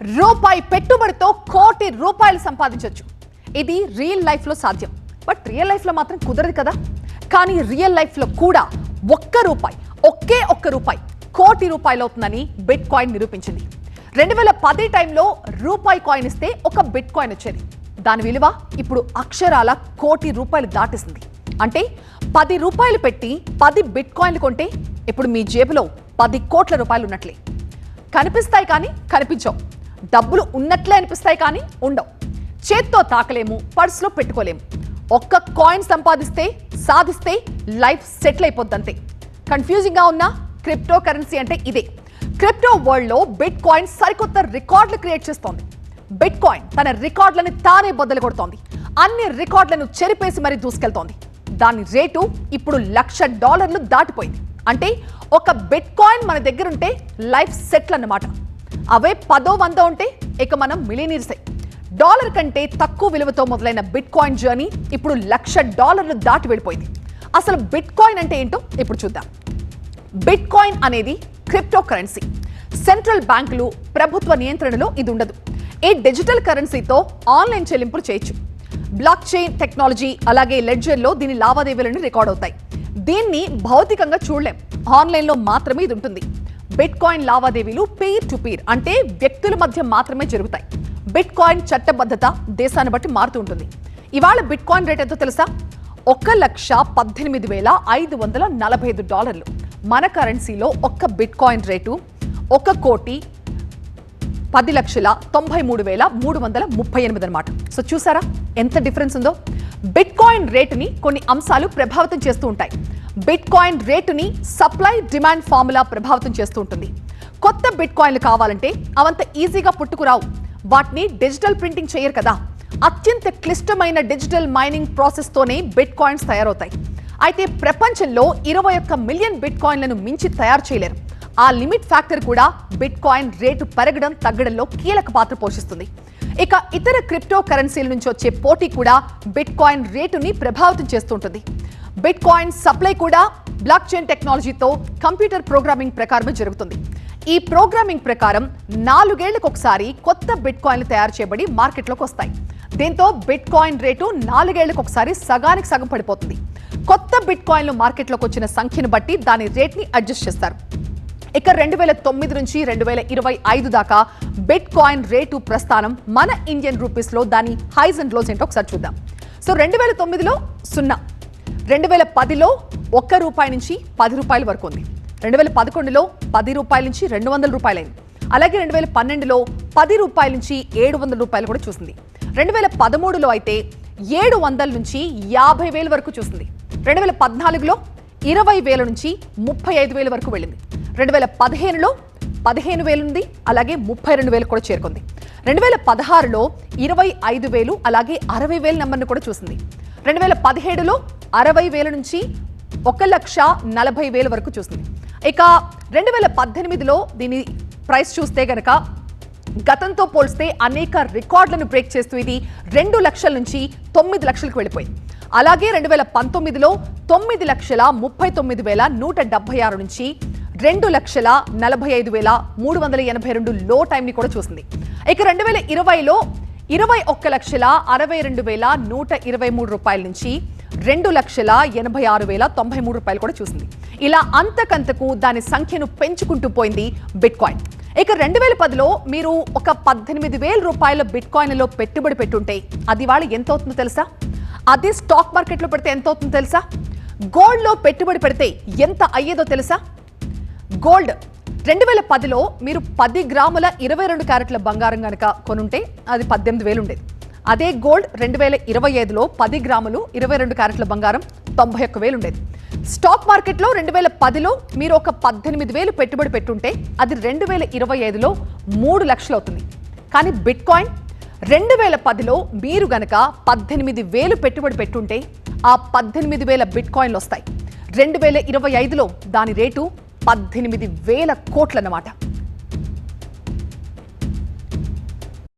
రూపాయి పెట్టుబడితో కోటి రూపాయలు సంపాదించవచ్చు ఇది రియల్ లైఫ్లో సాధ్యం. బట్ రియల్ లైఫ్లో మాత్రం కుదరదు కదా. కానీ రియల్ లైఫ్లో కూడా ఒక్క రూపాయి ఒకే ఒక్క రూపాయి కోటి రూపాయలు అవుతుందని బిట్ కాయిన్ నిరూపించింది. రెండు వేల పది టైంలో రూపాయి కాయిన్ ఇస్తే ఒక బిట్ కాయిన్ వచ్చేది. దాని విలువ ఇప్పుడు అక్షరాల కోటి రూపాయలు దాటిస్తుంది అంటే పది రూపాయలు పెట్టి పది బిట్ కాయిన్లు కొంటే ఇప్పుడు మీ జేబులో పది కోట్ల రూపాయలు ఉన్నట్లే. కనిపిస్తాయి కానీ కనిపించవు. డబ్బులు ఉన్నట్లే అనిపిస్తాయి కానీ ఉండవు. చేత్తో తాకలేము పర్సులో పెట్టుకోలేము. ఒక్క కాయిన్ సంపాదిస్తే సాధిస్తే లైఫ్ సెటిల్ అయిపోద్దంతే. కన్ఫ్యూజింగ్గా ఉన్న క్రిప్టో కరెన్సీ అంటే ఇదే. క్రిప్టో వరల్డ్లో బిట్ కాయిన్ సరికొత్త రికార్డులు క్రియేట్ చేస్తోంది. బిట్ కాయిన్ తన రికార్డులను తానే బద్దలు కొడుతోంది. అన్ని రికార్డులను చెరిపేసి మరీ దూసుకెళ్తోంది. దాని రేటు ఇప్పుడు లక్ష డాలర్లు దాటిపోయింది. అంటే ఒక బిట్ కాయిన్ మన దగ్గరుంటే లైఫ్ సెటిల్ అన్నమాట. అవే పదో వంద ఉంటే ఇక మనం మిలీనీర్సే డాలర్ కంటే తక్కువ విలువతో మొదలైన బిట్ కాయిన్ జర్నీ ఇప్పుడు లక్ష డాలర్లు దాటి వెళ్ళిపోయింది. అసలు బిట్ కాయిన్ అంటే ఏంటో ఇప్పుడు చూద్దాం. బిట్ కాయిన్ అనేది క్రిప్టో కరెన్సీ సెంట్రల్ బ్యాంకులు ప్రభుత్వ నియంత్రణలో ఇది ఉండదు. ఈ డిజిటల్ కరెన్సీతో ఆన్లైన్ చెల్లింపులు చేయొచ్చు. బ్లాక్ చైన్ టెక్నాలజీ అలాగే లెడ్జర్లో దీని లావాదేవీలను రికార్డ్ అవుతాయి. దీన్ని భౌతికంగా చూడలేం. ఆన్లైన్లో మాత్రమే ఇది ఉంటుంది. బిట్ కాయిన్ లావాదేవీలు పీర్ టు పీర్ అంటే వ్యక్తుల మధ్య మాత్రమే జరుగుతాయి. బిట్ కాయిన్ చట్టబద్ధత దేశాన్ని బట్టి మారుతూ ఉంటుంది. ఇవాళ బిట్ కాయిన్ రేట్ ఎంతో తెలుసా? ఒక లక్ష పద్దెనిమిది వేల ఐదు వందల నలభై ఐదు డాలర్లు. మన కరెన్సీలో ఒక్క బిట్ కాయిన్ రేటు ఒక కోటి పది లక్షల తొంభై మూడు వేల మూడు వందల ముప్పై ఎనిమిది అనమాట సో చూసారా? ఎంత డిఫరెన్స్ ఉందో? బిట్ కాయిన్ రేటుని కొన్ని అంశాలు ప్రభావితం చేస్తూ ఉంటాయి. బిట్ కాయిన్ రేటుని సప్లై డిమాండ్ ఫార్ములా ప్రభావితం చేస్తూ ఉంటుంది. కొత్త బిట్ కాయిన్లు కావాలంటే అవంత ఈజీగా పుట్టుకురావు. వాటిని డిజిటల్ ప్రింటింగ్ చేయరు కదా. అత్యంత క్లిష్టమైన డిజిటల్ మైనింగ్ ప్రాసెస్తోనే బిట్ కాయిన్స్ తయారవుతాయి. అయితే ప్రపంచంలో ఇరవై ఒక్క మిలియన్ బిట్ కాయిన్లను మించి తయారు చేయలేరు. ఆ లిమిట్ ఫ్యాక్టర్ కూడా బిట్ కాయిన్ రేటు పెరగడం తగ్గడంలో కీలక పాత్ర పోషిస్తుంది. ఇక ఇతర క్రిప్టో కరెన్సీల నుంచి వచ్చే పోటీ కూడా బిట్ కాయిన్ రేటుని ప్రభావితం చేస్తుంటుంది బిట్ కాయిన్ సప్లై కూడా బ్లాక్ చైన్ టెక్నాలజీతో కంప్యూటర్ ప్రోగ్రామింగ్ ప్రకారమే జరుగుతుంది. ఈ ప్రోగ్రామింగ్ ప్రకారం నాలుగేళ్ళకు ఒకసారి కొత్త బిట్ కాయిన్లు తయారు చేయబడి మార్కెట్లోకి వస్తాయి. దీంతో బిట్ కాయిన్ రేటు నాలుగేళ్ళకు ఒకసారి సగానికి సగం పడిపోతుంది. కొత్త బిట్ కాయిన్లు మార్కెట్లోకి వచ్చిన సంఖ్యను బట్టి దాని రేట్ని అడ్జస్ట్ చేస్తారు. ఇక రెండు వేల తొమ్మిది నుంచి రెండు వేల ఇరవై ఐదు దాకా బిట్ కాయిన్ రేటు ప్రస్థానం మన ఇండియన్ రూపీస్లో దాని హైస్ అండ్ లోస్ ఏంటో ఒకసారి చూద్దాం. సో రెండు వేల తొమ్మిదిలో సున్నా. రెండు వేల పదిలో ఒక్క రూపాయి నుంచి పది రూపాయల వరకు ఉంది. రెండు వేల పదకొండులో పది రూపాయల నుంచి రెండు వందల రూపాయలైంది. అలాగే రెండు వేల పన్నెండులో పది రూపాయల నుంచి ఏడు వందల రూపాయలు కూడా చూసింది. రెండు వేల పదమూడులో అయితే ఏడు వందల నుంచి యాభై వేల వరకు చూసింది. రెండు వేల పద్నాలుగులో ఇరవై వేల నుంచి ముప్పై ఐదు వేల వరకు వెళ్ళింది. రెండు వేల పదిహేనులో పదిహేను వేలు ఉంది అలాగే ముప్పై రెండు వేలు కూడా చేరుకుంది. రెండు వేల పదహారులో ఇరవై ఐదు వేలు అలాగే అరవై వేల నెంబర్ను కూడా చూసింది. రెండు వేల పదిహేడులో అరవై వేల నుంచి ఒక లక్ష నలభై వేల వరకు చూసింది ఇక రెండు వేల పద్దెనిమిదిలో దీని ప్రైస్ చూస్తే గనక గతంతో పోల్స్తే అనేక రికార్డులను బ్రేక్ చేస్తూ ఇది రెండు లక్షల నుంచి తొమ్మిది లక్షలకు వెళ్ళిపోయింది. అలాగే రెండు వేల పంతొమ్మిదిలో తొమ్మిది లక్షల ముప్పై తొమ్మిది వేల నూట డెబ్బై ఆరు నుంచి రెండు లక్షల నలభై ఐదు వేల మూడు వందల ఎనభై రెండు లో టైంని కూడా చూసింది. ఇక రెండు వేల ఇరవైలో ఇరవై ఒక్క లక్షల అరవై రెండు వేల నూట ఇరవై మూడు రూపాయల నుంచి రెండు లక్షల ఎనభై ఆరు వేల తొంభై మూడు రూపాయలు కూడా చూసింది. ఇలా అంతకంతకు దాని సంఖ్యను పెంచుకుంటూ పోయింది బిట్ కాయిన్ ఇక రెండు వేల పదిలో మీరు ఒక పద్దెనిమిది వేల రూపాయల బిట్ కాయిన్లో పెట్టుబడి పెట్టుంటే అది వాళ్ళు ఎంత అవుతుందో తెలుసా? అది స్టాక్ మార్కెట్లో పెడితే ఎంత అవుతుందో తెలుసా? గోల్డ్లో పెట్టుబడి పెడితే ఎంత అయ్యేదో తెలుసా? గోల్డ్ రెండు వేల పదిలో మీరు పది గ్రాముల ఇరవై రెండు క్యారెట్ల బంగారం కనుక కొనుంటే అది పద్దెనిమిది వేలు ఉండేది. అదే గోల్డ్ రెండు వేల ఇరవై ఐదులో పది గ్రాములు ఇరవై రెండు క్యారెట్ల బంగారం తొంభై ఒక్క వేలు ఉండేది స్టాక్ మార్కెట్లో రెండు వేల పదిలో మీరు ఒక పద్దెనిమిది వేలు పెట్టుబడి పెట్టుంటే అది రెండు వేల ఇరవై ఐదులో మూడు లక్షలు అవుతుంది కానీ బిట్ కాయిన్ రెండు వేల పదిలో మీరు గనక పద్దెనిమిది వేలు పెట్టుబడి పెట్టుంటే ఆ పద్దెనిమిది వేల బిట్ కాయిన్లు వస్తాయి రెండు వేల ఇరవై ఐదులో దాని రేటు పద్దెనిమిది వేల కోట్లన్నమాట.